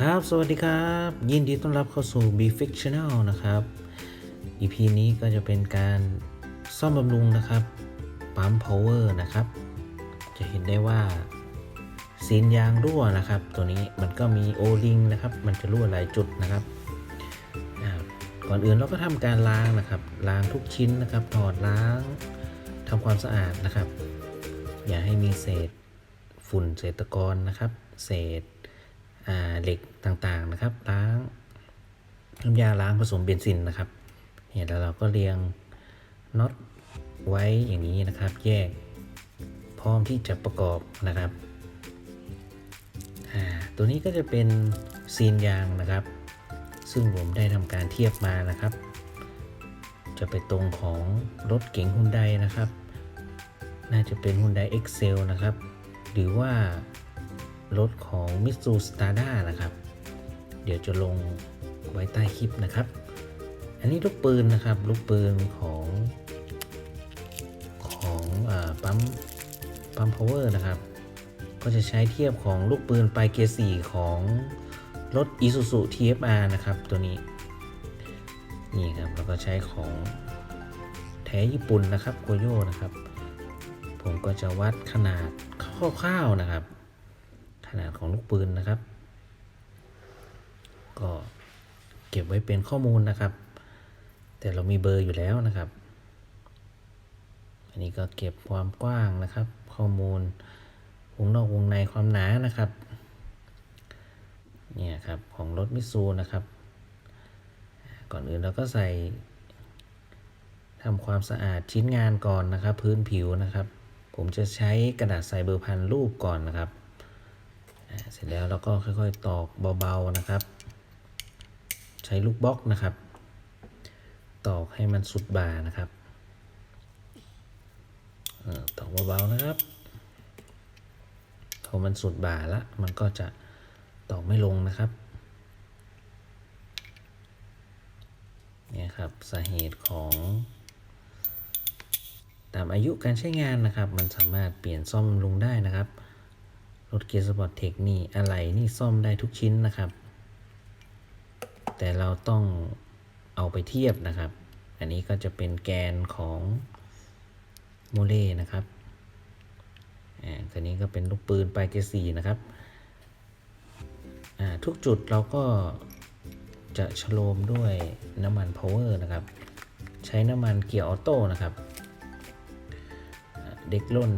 ครับ สวัสดีครับ ยินดีต้อนรับเข้าสู่ b f i c Channel นะครับ EP นี้ก็จะเป็นการซ่อมบำรุงนะครับปั๊ม power นะครับ จะเห็นได้ว่าซีนยางรั่วนะครับ ตัวนี้มันก็มีโอลิงนะครับ มันจะรั่วหลายจุดนะครับก่อนอื่นเราก็ทำการล้างนะครับ ล้างทุกชิ้นนะครับถอดล้างทำความสะอาดนะครับ อย่าให้มีเศษฝุ่นเศษตะกอนนะครับ เศษ เหล็กต่างๆนะครับล้างน้ำยาล้างผสมเบนซินนะครับเนี่ยแล้วเราก็เรียงน็อตไว้อย่างนี้นะครับ แยกพร้อมที่จะประกอบนะครับตัวนี้ก็จะเป็นซีนยางนะครับ ซึ่งผมได้ทำการเทียบมานะครับ จะไปตรงของรถเก๋งฮุนไดนะครับ น่าจะเป็นฮุนได Excel นะครับ หรือว่า รถของ m i t s u s t a d a นะครับ เดี๋ยวจะลงไว้ใต้คลิปนะครับ อันนี้ลูกปืนนะครับ ลูกปืนของของอปั๊มปั๊ม power นะครับ ก็จะใช้เทียบของลูกปืนปลายเกียร์4ของรถ Isuzu TFR นะครับ ตัวนี้ นี่ครับ แล้วก็ใช้ของแท้ญี่ปุ่นนะครับโกโยนะครับ ผมก็จะวัดขนาดคร่าวๆนะครับ ขนาดของลูกปืนนะครับ ก็เก็บไว้เป็นข้อมูลนะครับ แต่เรามีเบอร์อยู่แล้วนะครับ อันนี้ก็เก็บความกว้างนะครับ ข้อมูลวงนอกวงในความหนานะครับเนี่ยครับของรถมิซูนะครับ ก่อนอื่นเราก็ใส่ทำความสะอาดชิ้นงานก่อนนะครับ พื้นผิวนะครับ ผมจะใช้กระดาษใส่เบอร์พันรูปก่อนนะครับ เสร็จแล้วเราก็ค่อยๆตอกเบาๆนะครับ ใช้ลูกบล็อกนะครับ ตอกให้มันสุดบ่านะครับตอกเบาๆนะครับพอมันสุดบ่าละมันก็จะตอกไม่ลงนะครับเนี่ยครับสาเหตุของตามอายุการใช้งานนะครับ มันสามารถเปลี่ยนซ่อมบำรุงได้นะครับ รถเกียร์สปอร์ตเทคนี่อะไรนี่ซ่อมได้ทุกชิ้นนะครับ แต่เราต้องเอาไปเทียบนะครับ อันนี้ก็จะเป็นแกนของโมเลนะครับอ่าตัวนี้ก็เป็นลูกปืนปลายเกสีนะครับอ่าทุกจุดเราก็จะฉโลมด้วยน้ำมันพาวเวอร์นะครับ ใช้น้ำมันเกียร์ออโต้นะครับ เด็กล่น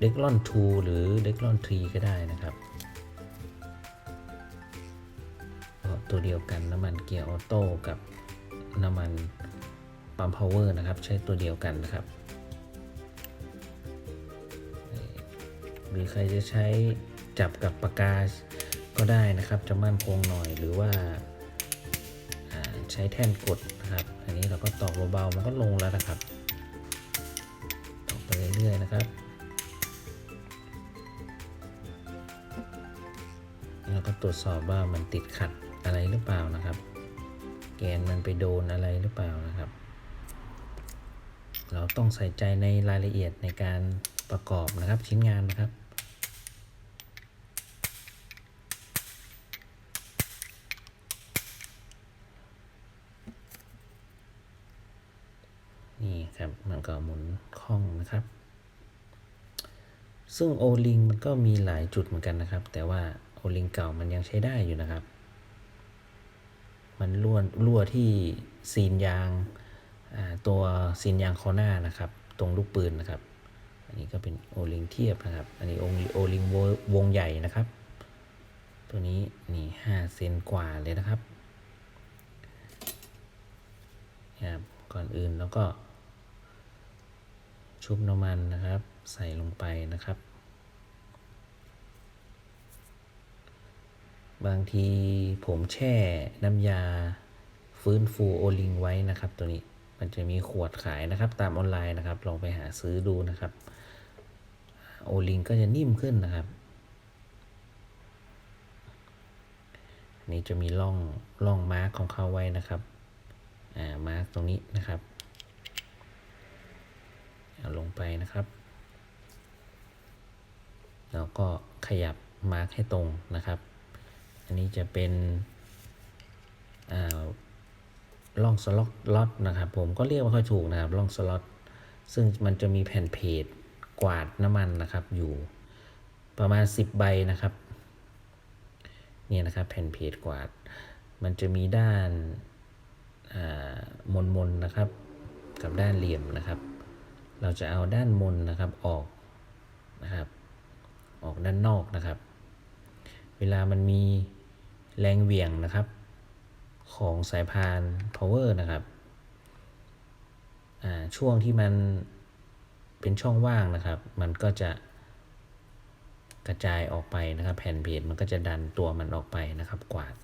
เด็กล่อน2หรือเด็กล่อน3ก็ได้นะครับตัวเดียวกันน้ำมันเกียร์ออโต้กับน้ำมันปั๊มพาวเวอร์นะครับ ใช้ตัวเดียวกันนะครับ หรือใครจะใช้จับกับปากกาก็ได้นะครับ จะมั่นคงหน่อยหรือว่าอ่าใช้แท่นกดนะครับ อันนี้เราก็ตอกเบาๆมันก็ลงแล้วนะครับ ตอกไปเรื่อยๆนะครับ ตรวจสอบว่ามันติดขัดอะไรหรือเปล่านะครับ แกนมันไปโดนอะไรหรือเปล่านะครับ เราต้องใส่ใจในรายละเอียดในการประกอบนะครับชิ้นงานนะครับนี่ครับมันก็หมุนคล่องนะครับ ซึ่งโอลิงมันก็มีหลายจุดเหมือนกันนะครับ แต่ว่า โอลิงเก่ามันยังใช้ได้อยู่นะครับ มันรั่วรั่วที่ซีนยางตัวซีนยางคอหน้านะครับ ตรงลูกปืนนะครับ อันนี้ก็เป็นโอลิงเทียบนะครับ อันนี้องโอลิงวงใหญ่นะครับ ตัวนี้นี่ห้าเซนกว่าเลยนะครับครับก่อนอื่นแล้วก็ชุบน้ำมันนะครับ ใส่ลงไปนะครับ บางทีผมแช่น้ำยาฟื้นฟูโอลิงไว้นะครับตัวนี้มันจะมีขวดขายนะครับตามออนไลน์นะครับ ลองไปหาซื้อดูนะครับ โอลิงก็จะนิ่มขึ้นนะครับนนี้จะมีร่องร่องมาร์กของเขาไว้นะครับอ่ามาร์กตรงนี้นะครับเอาลงไปนะครับ แล้วก็ขยับมาร์กให้ตรงนะครับ อันนี้จะเป็นล่องสล็อตล็อตนะครับผมก็เรียกว่าค่อยถูกนะครับล่องสล็อตซึ่งมันจะมีแผ่นเพจกวาดน้ำมันนะครับอยู่ประมาณ 10 ใบนะครับเนี่ยนะครับแผ่นเพจกวาด มันจะมีด้านมนมนนะครับ กับด้านเหลี่ยมนะครับ เราจะเอาด้านมนนะครับออกนะครับ ออกด้านนอกนะครับ เวลามันมี แรงเหวี่ยงนะครับ ของสายพาน power นะครับช่วงที่มันเป็นช่องว่างนะครับ มันก็จะกระจายออกไปนะครับ แผ่นเพจมันก็จะดันตัวมันออกไปนะครับ กวาด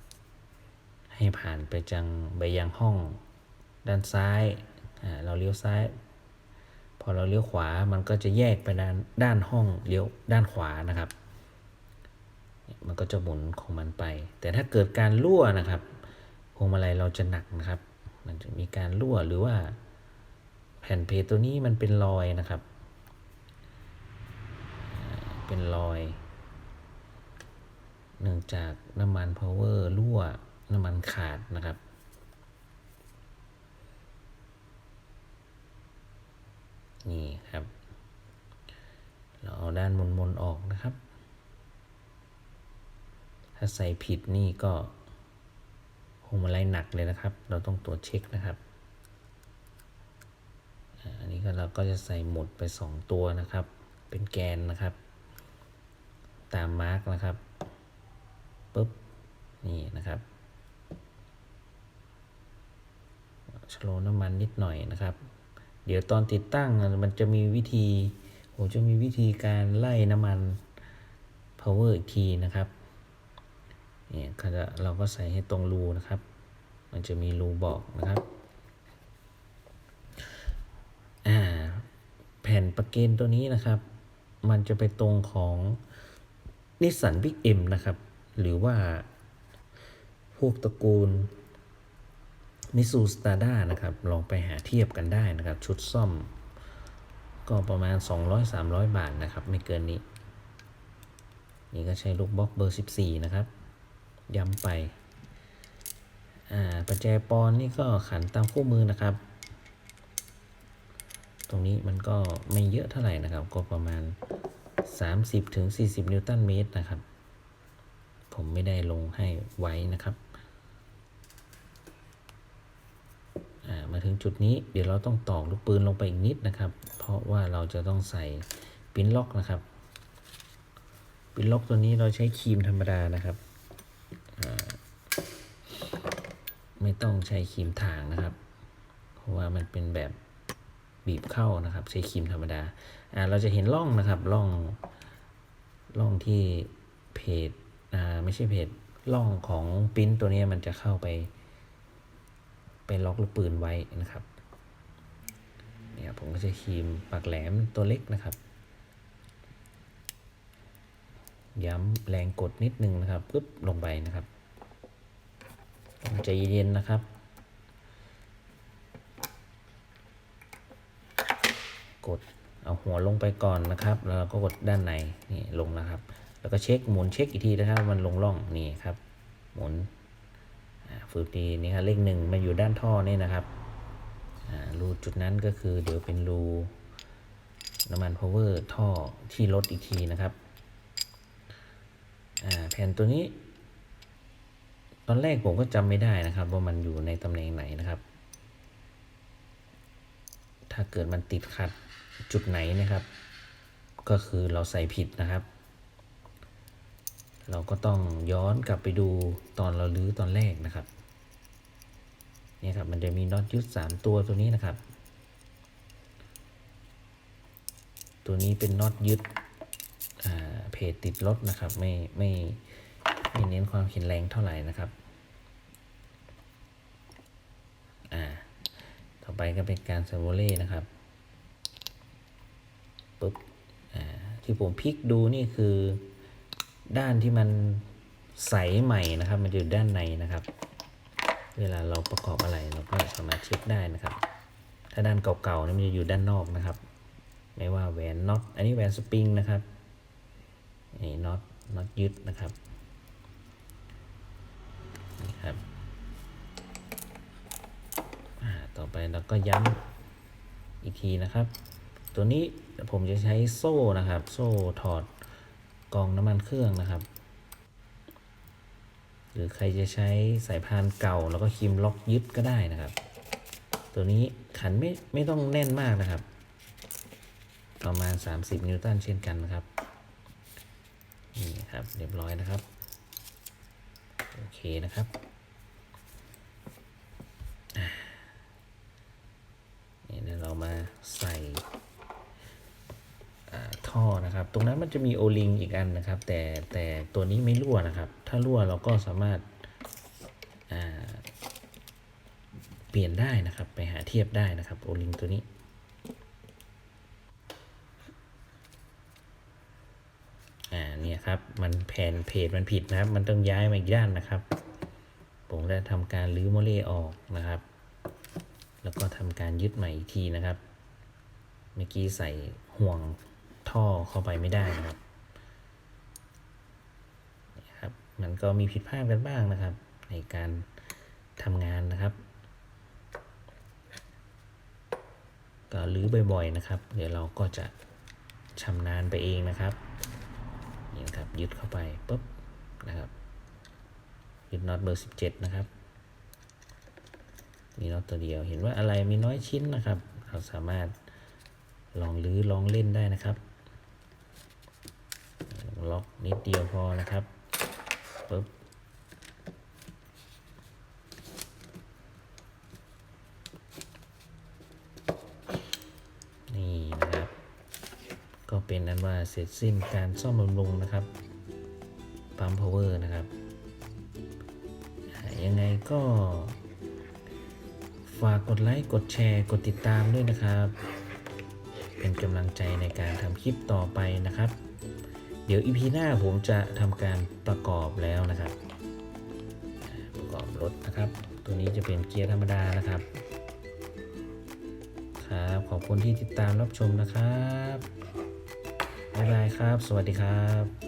ให้ผ่านไปจังไปยังห้องด้านซ้ายเราเลี้ยวซ้าย พอเราเลี้ยวขวามันก็จะแยกไปด้านด้านห้องเลี้ยวด้านขวานะครับ มันก็จะหมุนของมันไป แต่ถ้าเกิดการรั่วนะครับพวงมาลัยเราจะหนักนะครับ มันจะมีการรั่วหรือว่าแผ่นเพตัวนี้มันเป็นรอยนะครับ เป็นรอย เนื่องจากน้ำมันพาวเวอร์รั่วน้ำมันขาดนะครับนี่ครับ เราเอาด้านมนมนออกนะครับ ถ้าใส่ผิดนี่ก็พวงมาลัยหนักเลยนะครับ เราต้องตรวจเช็คนะครับ อันนี้ก็เราก็จะใส่หมุดไป 2 ตัวนะครับ เป็นแกนนะครับ ตามมาร์กนะครับปุ๊บนี่นะครับชโลน้ำมันนิดหน่อยนะครับ เดี๋ยวตอนติดตั้งมันจะมีวิธีผมจะมีวิธีการไล่น้ำมัน power อีกทีนะครับ เนี่ยเราก็ใส่ให้ตรงรูนะครับ มันจะมีรูบอกนะครับอ่าแผ่นประเกนตัวนี้นะครับ มันจะไปตรงของนิสสันบิ๊กเอ็มนะครับ หรือว่าพวกตระกูลมิซูสตาด้านะครับ ลองไปหาเทียบกันได้นะครับ ชุดซ่อม ก็ประมาณ 200-300 บาทนะครับ ไม่เกินนี้ นี่ก็ใช้ลูกบล็อกเบอร์ 14 นะครับ ย้ำไปอ่าประแจปอนนี่ก็ขันตามคู่มือนะครับ ตรงนี้มันก็ไม่เยอะเท่าไหร่นะครับ ก็ประมาณ 30-40นิวตันเมตรนะครับ ผมไม่ได้ลงให้ไว้นะครับมาถึงจุดนี้เดี๋ยวเราต้องตอกลูกปืนลงไปอีกนิดนะครับ เพราะว่าเราจะต้องใส่ปิ้นล็อกนะครับ ปิ้นล็อกตัวนี้เราใช้ครีมธรรมดานะครับ ไม่ต้องใช้ครีมถางนะครับ เพราะว่ามันเป็นแบบบีบเข้านะครับ ใช้ครีมธรรมดาอ่าเราจะเห็นร่องนะครับร่องร่องที่เพจอ่าไม่ใช่เพจร่องของปิ้นตัวนี้มันจะเข้าไป ไปล็อกลูกปืนไว้นะครับเนี่ยผมก็จะครีมปากแหลมตัวเล็กนะครับ ย้ำแรงกดนิดนึงนะครับปึ๊บลงไปนะครับ ใจเย็นๆนะครับ กดเอาหัวลงไปก่อนนะครับ แล้วก็กดด้านในนี่ลงนะครับ แล้วก็เช็คหมุนเช็คอีกทีนะครับมันลงร่องนี่ครับ หมุนฝึกดีนี่ครับเลขหนึ่งมาอยู่ด้านท่อนี่นะครับรูจุดนั้นก็คือเดี๋ยวเป็นรูน้ำมันพาวเวอร์ท่อที่ลดอีกทีนะครับแผ่นตัวนี้ ตอนแรกผมก็จำไม่ได้นะครับ ว่ามันอยู่ในตำแหน่งไหนนะครับ ถ้าเกิดมันติดขัดจุดไหนนะครับ ก็คือเราใส่ผิดนะครับ เราก็ต้องย้อนกลับไปดูตอนเราลื้อตอนแรกนะครับเนี่ยครับมันจะมีน็อตยึด3ตัวตัวนี้นะครับ ตัวนี้เป็นน็อตยึดเพจติดรถนะครับ ไม่ไม่ไม่เน้นความแข็งแรงเท่าไหร่นะครับ อ่า ต่อไปก็เป็นการเซอร์โวเล่นะครับ ปุ๊บ อ่า ที่ผมพลิกดูนี่คือ ด้านที่มันใสใหม่นะครับ มันอยู่ด้านในนะครับ เวลาเราประกอบอะไรเราก็สามารถเช็คได้นะครับ ถ้าด้านเก่าๆนี่มันจะอยู่ด้านนอกนะครับ ไม่ว่าแหวนน็อต อันนี้แหวนสปริงนะครับ นี่น็อตน็อตยึดนะครับ ครับ ต่อไปเราก็ย้ำอีกทีนะครับ ตัวนี้ผมจะใช้โซ่นะครับ โซ่ถอดกองน้ำมันเครื่องนะครับ หรือใครจะใช้สายพานเก่าแล้วก็คีมล็อกยึดก็ได้นะครับ ตัวนี้ขันไม่ไม่ต้องแน่นมากนะครับ ประมาณ 30 นิวตันเช่นกันนะครับนี่ครับเรียบร้อยนะครับ โอเคนะครับ ใส่ท่อนะครับ ตรงนั้นมันจะมีโอลิงอีกอันนะครับ แต่แต่ตัวนี้ไม่รั่วนะครับ ถ้ารั่วเราก็สามารถาเปลี่ยนได้นะครับ ไปหาเทียบได้นะครับโอลิงตัวนี้อ่าเนี่ยครับ มันแผ่นเพจมันผิดนะครับ มันต้องย้ายมาอีกด้านนะครับ ผมได้ทำการรื้อโมเลออกนะครับ แล้วก็ทำการยึดใหม่อีกทีนะครับ เมื่อกี้ใส่ห่วงท่อเข้าไปไม่ได้นะครับนี่ครับ มันก็มีผิดพลาดกันบ้างนะครับ ในการทำงานนะครับ ก็รื้อบ่อยๆนะครับ เดี๋ยวเราก็จะชำนาญไปเองนะครับนี่นะครับยึดเข้าไปปุ๊บนะครับยึดน็อตเบอร์ 17 นะครับมีน็อตตัวเดียวเห็นว่าอะไรมีน้อยชิ้นนะครับ เราสามารถ ลองรื้อลองเล่นได้นะครับล็อกนิดเดียวพอนะครับปุ๊บนี่นะครับ ก็เป็นนั้นว่าเสร็จสิ้นการซ่อมบำรุงนะครับปั๊มพาวเวอร์นะครับ ยังไงก็ ฝากกดไลค์ กดแชร์ กดติดตามด้วยนะครับ กำลังใจในการทำคลิปต่อไปนะครับ เดี๋ยวอีพีหน้าผมจะทำการประกอบแล้วนะครับ ประกอบรถนะครับ ตัวนี้จะเป็นเกียร์ธรรมดานะครับ ครับขอบคุณที่ติดตามรับชมนะครับบ๊ายบายครับ สวัสดีครับ